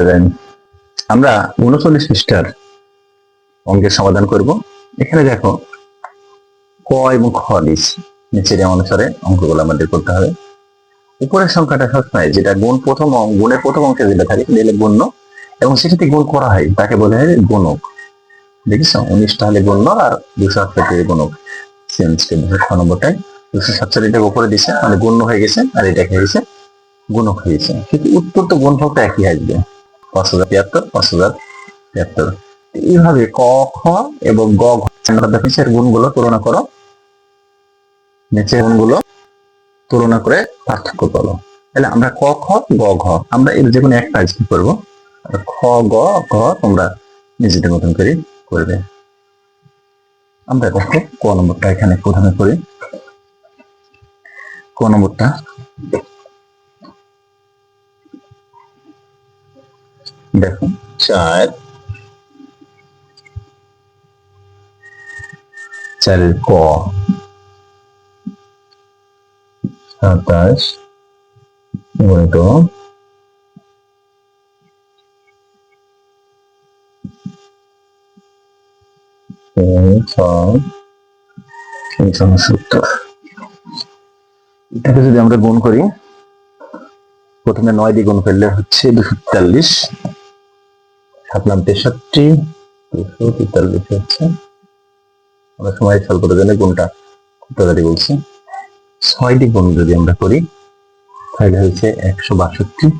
করে দেন। আমরা উনচল্লিশ পৃষ্ঠার অঙ্কের সমাধান করব। এখানে দেখো, ক এবং খ দিয়েছি নিচের অনুসারে অঙ্কগুলো আমাদের করতে হবে। উপরের সংখ্যাটা সবসময় যেটা গুণ প্রথম গুণের প্রথম অংশে যেটা থাকে সেটা গুণ্য, এবং সেটাতে গুণ করা হয়, তাকে বলা হয় গুণক। দেখিস উনিশটা হলে গুণ্য আর দুশো আটষট্টি গুণক। দুশো ছ নম্বরটায় দুশো সাতষট্টিটা উপরে দিছে মানে গণ্য হয়ে গেছে, আর এটা কি হয়েছে গুণক হয়েছে কিন্তু উত্তর তো গুণফলটা একই আসবে। পাঁচ হাজার তিয়াত্তর, পাঁচ হাজার তিয়াত্তর। এইভাবে ক, খ এবং গ, ঘ নিচের গুণগুলো তুলনা করো। নিচের গুণগুলো তুলনা করে পার্থক্য করো। তাহলে আমরা ক, খ, গ, ঘ, আমরা এর যে একটা আজকে করব। খ, গ, ঘ তোমরা নিজেদের মতন করে করবে। আমরা দেখো ক নম্বরটা এখানে প্রথমে করি ক নম্বরটা দেখো চার। চারের ক। সাতাশ। গুণিত। উনসত্তর এটাকে যদি আমরা গুণ করি, প্রথমে নয় দিয়ে গুণ করলে হচ্ছে দুশো তেতাল্লিশ। সাত নাম তেষট্টি দুশো তেতাল্লিশ হচ্ছে। আমরা সময় গুণটা খুব তাড়াতাড়ি বলছি। ছয় দিয়ে গুণ যদি আমরা করি, তাহলে একশো বাষট্টি।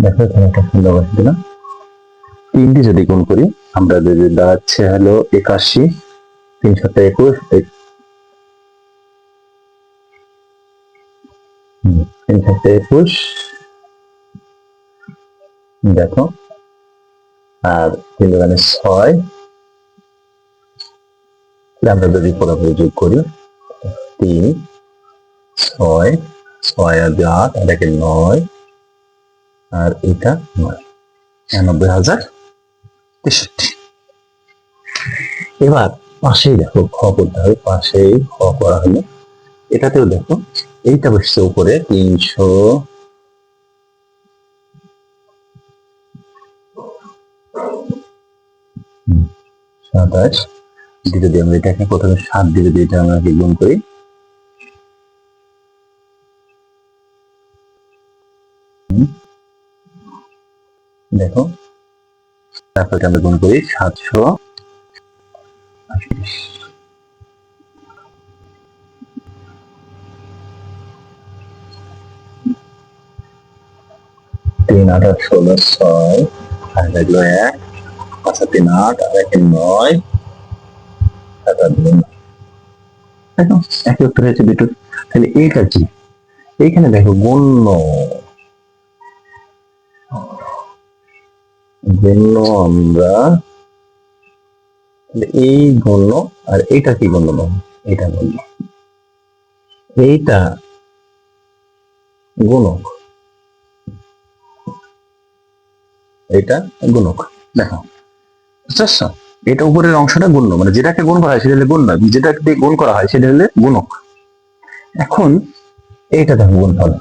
দেখো এখানে একটা দিলাম। তিন দিয়ে যদি গুণ করি, আমরা যদি দাঁড়াচ্ছে হলো একাশি, তিন সাথে একুশ এক- হুম, তিন সাথে একুশ। দেখো। আর তিন ছয়। আমরা যদি পুরোপুরি যোগ করি, তিন, ছয় ছয় আর দুই আট, আর নয়। আর এটা নয়। একানব্বই হাজার তেষট্টি। এবার পাশেই দেখো, খ করতে হবে, পাশেই খ করা হলো এটাতেও দেখো, এইটা বসছে উপরে তিনশো সাতাশ। দিয়ে যদি আমরা এটাকে প্রথমে সাত দিয়ে যদি এটা আমরা গুণ করি, দেখো, তারপর আমরা গুণ করি সাতশো তিন আট আট ষোলো, ছয়, আর লাগল এক আর তিন আট, আর একে নয় সাত আর দুই একই উত্তর হয়েছে তাহলে কি? এইখানে দেখো গণ্য। গণ্য আমরা এই গণ্য আর এইটা কি গণ্য এইটা গণ্য। এইটা গুণক। এটা গুণক। দেখো বুঝতে পারছ? এটা উপরের অংশটা গুণ্য মানে যেটাকে গুণ করা হয় সেটা হলে গুণ নয়, যেটাকে দিয়ে গুণ করা হয় সেটা হলে গুণক। এখন এইটা দেখো গুণফল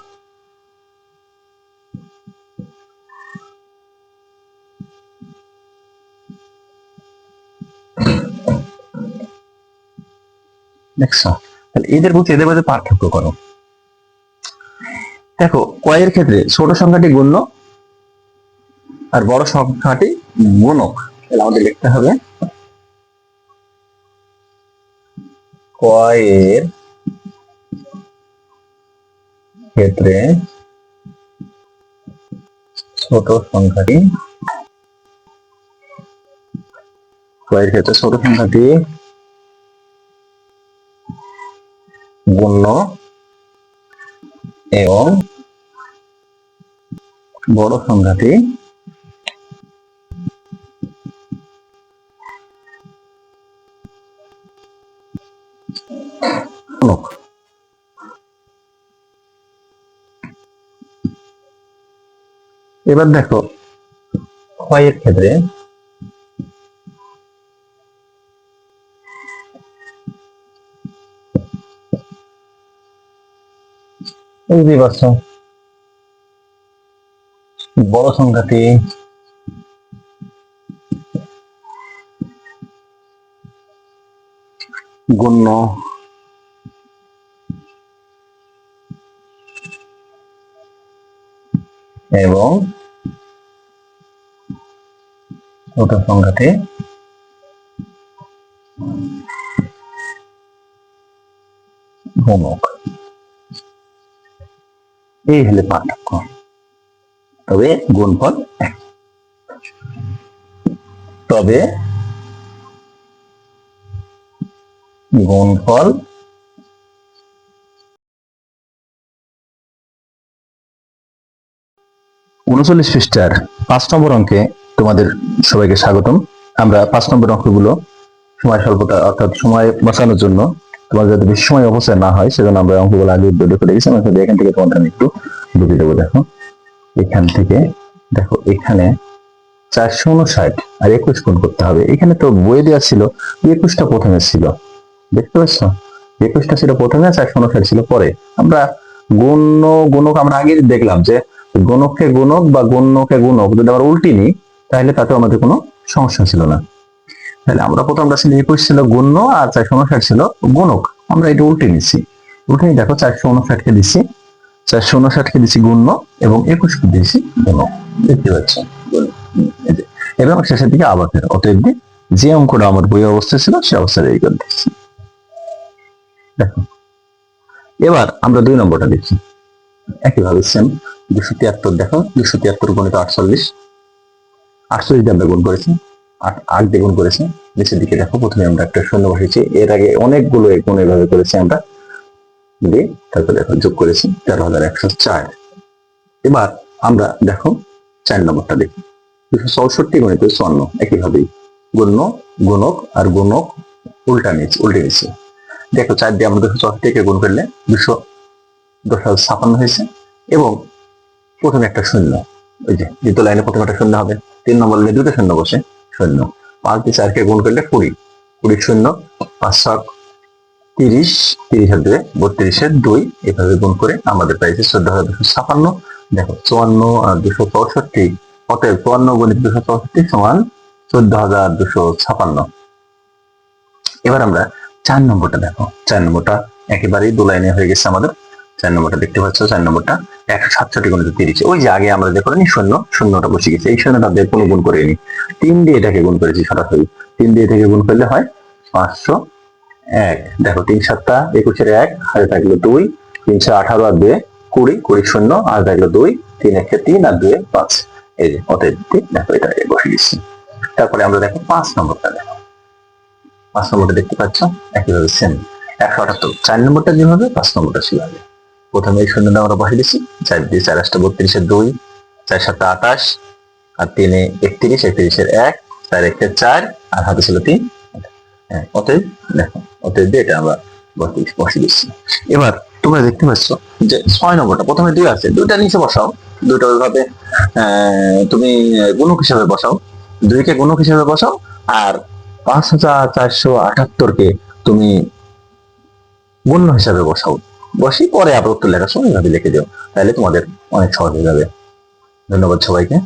দেখছ এদের মধ্যে এদের মধ্যে পার্থক্য করো। দেখো কয়ের ক্ষেত্রে ছোট সংখ্যাটি গুণ্য আর বড় সংখ্যাটি গুণক। তাহলে আমাদের লিখতে হবে কয়ের ক্ষেত্রে ছোট সংখ্যাটি কয়ের ক্ষেত্রে ছোট সংখ্যাটি গুণ্য এবং বড় সংখ্যাটি গুণক এবার দেখো ক্ষয়ের ক্ষেত্রে বুঝতেই পারছ বড় সংখ্যাটি গণ্য এবং ছোট সংখ্যাটি গুণক। এই হলে পার্থক্য। তবে গুণফল তবে গুণফল উনচল্লিশ পৃষ্ঠার পাঁচ নম্বর অঙ্কে তোমাদের সবাইকে স্বাগতম। আমরা পাঁচ নম্বর অঙ্কগুলো সময় স্বল্পতা অর্থাৎ সময় বাঁচানোর জন্য তোমাদের যাতে বেশি সময় অপচয় না হয়, সেজন্য আমরা অঙ্কগুলো আগে ভিডিও করে গেছি শুধু এখান থেকে তোমাদের আমি একটু বুঝিয়ে দেবো, দেখো। এখান থেকে, দেখো, এখানে চারশো উনষাট আর একুশ গুণ করতে হবে। এখানে তো বইয়ে দেওয়া ছিল একুশটা প্রথমে ছিল। দেখতে পাচ্ছ? একুশটা ছিল প্রথমে চারশো উনষাট ছিল পরে। আমরা গণ্য, গুণক, আমরা আগে দেখলাম যে গুণককে গুণক বা গণ্যকে গুণক যদি আমরা উল্টি নিই, তাহলে তাতে আমাদের কোনো সমস্যা ছিল না। তাহলে আমরা প্রথমটা ছিল একুশ ছিল গণ্য আর চারশো উনষাট ছিল গুণক। আমরা এটা উল্টে নিচ্ছি। উল্টে দেখো, চারশো উনষাটকে দিচ্ছি। চারশো উনষাটকে দিচ্ছি গণ্য এবং একুশকে দিচ্ছি গুণক। দেখতে পাচ্ছ? এবং শেষের দিকে আবার ফের অতএব যে অঙ্কটা আমার বই অবস্থায় ছিল, সে অবস্থায় এই করে দিচ্ছি। দেখো, এবার আমরা দুই নম্বরটা দেখছি একইভাবে সেম দুশো তিয়াত্তর দেখো, দুশো তিয়াত্তর গণিত আটচল্লিশ। আটচল্লিশ দিয়ে আমরা গুণ করেছি, আট আট গুণ করেছি। নিচের দিকে দেখো, প্রথমে আমরা একটা শূন্য বসেছি। এর আগে অনেকগুলো গুণ এভাবে করেছি আমরা। দিয়ে তারপরে দেখো যোগ করেছি তেরো হাজার একশো চার। এবার আমরা দেখো, চার নম্বরটা দেখি। দুশো চৌষট্টি গণিত চুয়ান্ন, একইভাবেই। গণ্য, গুণক আর গুণক উল্টা নিয়েছি, উল্টে নিয়েছি। দেখো চার দিয়ে আমরা দুশো চৌষট্টিকে গুণ করলে দুশো দশ হাজার ছাপান্ন হয়েছে। এবং প্রথমে একটা শূন্য, ওই যে দ্বিতীয় লাইনে প্রথমে একটা শূন্য হবে। তিন নম্বর লাইনে দুটো শূন্য বসে শূন্য। পাঁচ দিয়ে চারকে গুণ করলে কুড়ি। কুড়ি শূন্য, পাঁচ সাত, তিরিশ হাজার দুই বত্রিশের দুই। এভাবে গুণ করে আমাদের পাইছে চোদ্দ হাজার দুশো ছাপান্ন। দেখো, চুয়ান্ন আর দুশো চৌষট্টি। অতএব চুয়ান্ন গণিত দুশো চৌষট্টি সমান চোদ্দ হাজার দুশো ছাপান্ন। এবার আমরা চার নম্বরটা দেখো। চার নম্বরটা একেবারেই দু লাইনে হয়ে গেছে আমাদের। চার নম্বরটা দেখতে পাচ্ছ, চার নম্বরটা একশো সাতষট্টি গণিত তিরিশ। ওই যে আগে আমরা দেখো নি, শূন্য, শূন্যটা বসে গেছে। এই শূন্যটা দিয়ে কোনো গুণ করিনি তিন দিয়ে এটাকে গুণ করেছি সরাসরি। তিন দিয়ে এটাকে গুণ করলে হয় পাঁচশো এক। দেখো, তিন সাতটা, একুশের এক হাতে থাকল দুই তিনশো আঠারো আর দুয়ে কুড়ি কুড়ি শূন্য, আর থাকল দুই, তিন একে তিন আর দুয়ে পাঁচ। এই যে, অতএব দেখো, এটা বসে গেছি। তারপরে আমরা দেখো পাঁচ নম্বরটা দেখো। পাঁচ নম্বরটা দেখতে পাচ্ছ? একইভাবে সেম একশো আটাত্তর চার নম্বরটা যেভাবে পাঁচ নম্বরটা ছিল আগে প্রথমে এই শূন্যটা আমরা বসে দিচ্ছি চার দিয়ে চার আটটা বত্রিশের দুই চার সাতটা আঠাশ আর তিনে একত্রিশ একত্রিশের এক চার একে চার আর হাতে ছিল তিন। হ্যাঁ, অতএব দেখো অতএব দিয়ে এটা আমরা বত্রিশ বসে দিচ্ছি। এবার তোমরা দেখতে পাচ্ছ যে ছয় নম্বরটা প্রথমে দুই আছে দুইটা নিচে বসাও। দুটো ওইভাবে তুমি গুণক হিসাবে বসাও। দুইকে গুণক হিসাবে বসাও আর পাঁচ হাজার চারশো আটাত্তরকে তুমি গণ্য হিসাবে বসাও। বসি পরে আবার উত্তর লেখার সময় এভাবে লিখে দিও, তাহলে তোমাদের অনেক সহজ হয়ে যাবে। ধন্যবাদ সবাইকে।